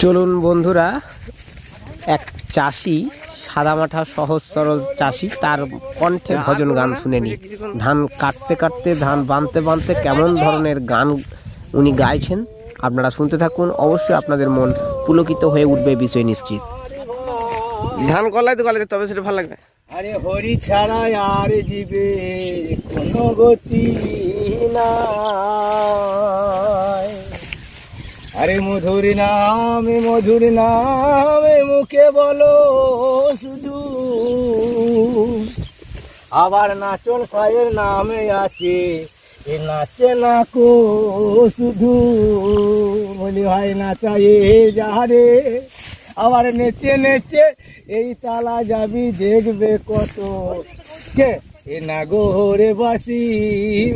চলুন বন্ধুরা এক চাষি সাদামাঠা সহজ সরল চাষি তার কণ্ঠে ভজন গান শুনে নি ধান কাটতে কাটতে ধান বানতে বানতে কেমন ধরনের গান উনি গাইছেন আপনারা শুনতে থাকুন। অবশ্যই আপনাদের মন পুলকিত হয়ে উঠবে বিষয় নিশ্চিত। ধান গলাইতে গলাইতে তবে সেটা ভালো লাগবে। আরে হরি ছাড়া আর জীবে কোনো গতি নাই। আরে মধুর নামে মধুর নামে মুখে বলো শুধু। আবার নাচন সায়ের নামে আছে, এ নাচে না কো শুধু। বলি, ভাই, নাচায়ে যাহারে। আবার নেচে নেচে এই তালা যাবি, দেখবে কত। কে? এ নাগরে বাসি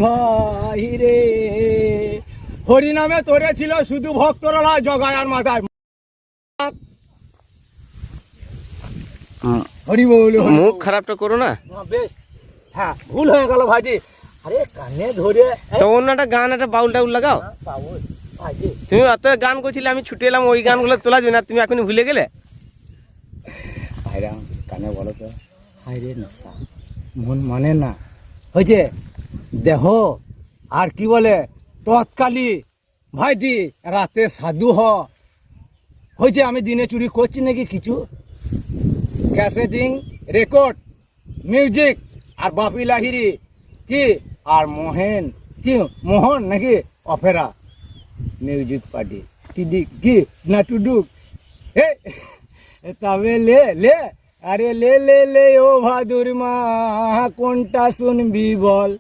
ভাই রে। হরি নামে তোরে ছিল শুধু ভক্তরা জগায়ার মাথায়। হরি বল মুখ খারাপটা করো না। হ্যাঁ, বেশ। হ্যাঁ ভুল হয়ে গেল ভাইজি। আরে কানে ধরে এই, তো অন্য একটা গান একটা বাউল টাউল লাগাও। হ্যাঁ, তুমি অত গান করছিলে আমি ছুটে এলাম ওই গানগুলো তোলা যাবে না তুমি এখন ভুলে গেলে? কানে বলো তো। হাই রে নশা মন মানে না। হয়েছে দেহ আর কি বলে? তৎকালী, ভাইটি, রাতে সাধু হ। হয়েছে, আমি দিনে চুরি করছি নাকি কিছু? ক্যাসেটিং, রেকর্ড, মিউজিক, আর বাপি লাহিরি কি? আর মোহেন, কি? মোহন নাকি? অপেরা। Music party. টিডি, কি? না টুডুক এ, তবে লে লে, আরে লে লে লে, ও ভাদুর মা, কোনটা শুনবি বল?